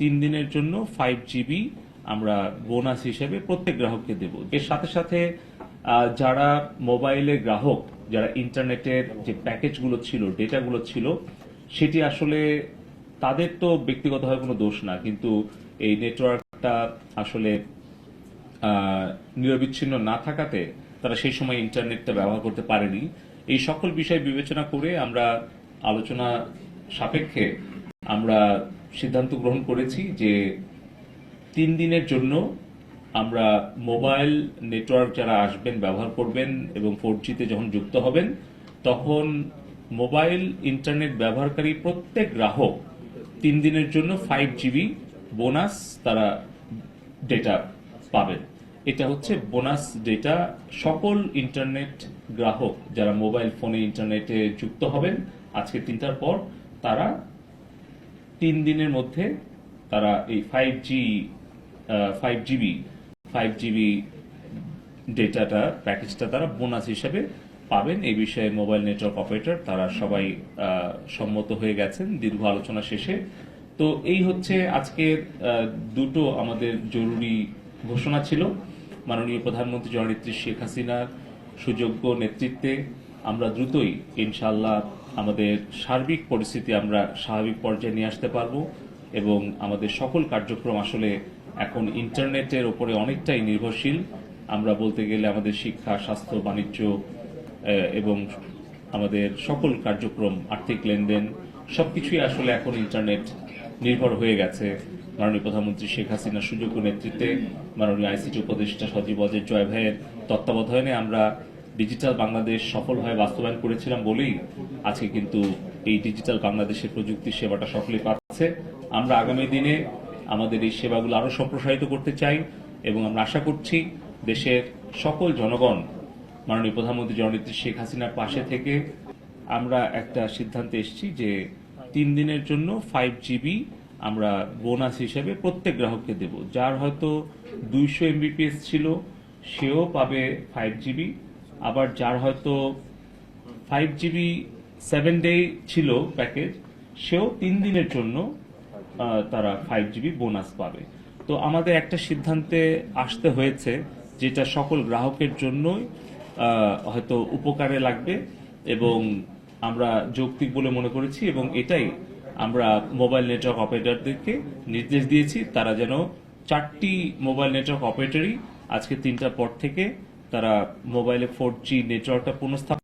তিন দিনের জন্য ফাইভ জিবি আমরা বোনাস হিসেবে প্রত্যেক গ্রাহককে দেব। এর সাথে সাথে যারা মোবাইলের গ্রাহক, যারা ইন্টারনেটের যে প্যাকেজগুলো ছিল ডেটাগুলো ছিল, সেটি আসলে তাদের তো ব্যক্তিগতভাবে কোনো দোষ না, কিন্তু এই নেটওয়ার্কটা আসলে নিরবিচ্ছিন্ন না থাকাতে তারা সেই সময় ইন্টারনেটটা ব্যবহার করতে পারেনি। এই সকল বিষয় বিবেচনা করে আমরা আলোচনা সাপেক্ষে আমরা সিদ্ধান্ত গ্রহণ করেছি যে তিন দিনের জন্য আমরা মোবাইল নেটওয়ার্ক যারা আসবেন, ব্যবহার করবেন এবং ফোর জিতে যখন যুক্ত হবেন, তখন মোবাইল ইন্টারনেট ব্যবহারকারী প্রত্যেক গ্রাহক তিন দিনের জন্য ফাইভ জিবি বোনাস তারা ডেটা পাবেন। এটা হচ্ছে বোনাস ডেটা সকল ইন্টারনেট গ্রাহক যারা মোবাইল ফোনে, ইন্টারনেটে যুক্ত হবেন, আজকে তিনটার পর তারা তিন দিনের মধ্যে তারা এই five G five GB five GB ডেটাটা প্যাকেজটা তারা বোনাস হিসেবে পাবেন। এই বিষয়ে মোবাইল নেটওয়ার্ক অপারেটর তারা সবাই সম্মত হয়ে গেছেন দীর্ঘ আলোচনা শেষে। তো এই হচ্ছে আজকের দুটো আমাদের জরুরি ঘোষণা ছিল। মাননীয় প্রধানমন্ত্রী জননেত্রী শেখ হাসিনার সুযোগ্য নেতৃত্বে আমরা দ্রুতই ইনশাল্লাহ আমাদের সার্বিক পরিস্থিতি আমরা স্বাভাবিক পর্যায়ে নিয়ে আসতে পারব এবং আমাদের সকল কার্যক্রম আসলে এখন ইন্টারনেটের ওপরে অনেকটাই নির্ভরশীল। আমরা বলতে গেলে আমাদের শিক্ষা, স্বাস্থ্য, বাণিজ্য এবং আমাদের সকল কার্যক্রম, আর্থিক লেনদেন, সবকিছুই আসলে এখন ইন্টারনেট নির্ভর হয়ে গেছে। মাননীয় প্রধানমন্ত্রী শেখ হাসিনার সুযোগ্য নেতৃত্বে, মাননীয় আইসিটি উপদেষ্টা সজীব অজয় জয় ভাইয়ের তত্ত্বাবধানে আমরা ডিজিটাল বাংলাদেশ সফলভাবে বাস্তবায়ন করেছিলাম বলেই আজকে কিন্তু এই ডিজিটাল বাংলাদেশের প্রযুক্তি সেবাটা সকলেই পাচ্ছে। আমরা আগামী দিনে আমাদের এই সেবাগুলো আরও সম্প্রসারিত করতে চাই এবং আমরা আশা করছি দেশের সকল জনগণ, মাননীয় প্রধানমন্ত্রী জননেত্রী শেখ হাসিনার পাশে থেকে আমরা একটা সিদ্ধান্তে এসেছি যে তিন দিনের জন্য ফাইভ জিবি আমরা বোনাস হিসেবে প্রত্যেক গ্রাহককে দেব। যার হয়তো দুইশো এমবিপিএস ছিল, সেও পাবে ফাইভ জিবি আবার যার হয়তো ফাইভ জিবি সেভেন ডে ছিল প্যাকেজ সেও তিন দিনের জন্য তারা ফাইভ জিবি বোনাস পাবে। তো আমাদের একটা সিদ্ধান্তে আসতে হয়েছে যেটা সকল গ্রাহকের জন্যই হয়তো উপকারে লাগবে এবং আমরা যৌক্তিক বলে মনে করেছি এবং এটাই আমরা মোবাইল নেটওয়ার্ক অপারেটরদেরকে নির্দেশ দিয়েছি। তারা যেন চারটি মোবাইল নেটওয়ার্ক অপারেটরই আজকে তিনটার পর থেকে তারা মোবাইলে ফোর জি নেটওয়ার্কটা পুনঃস্থাপন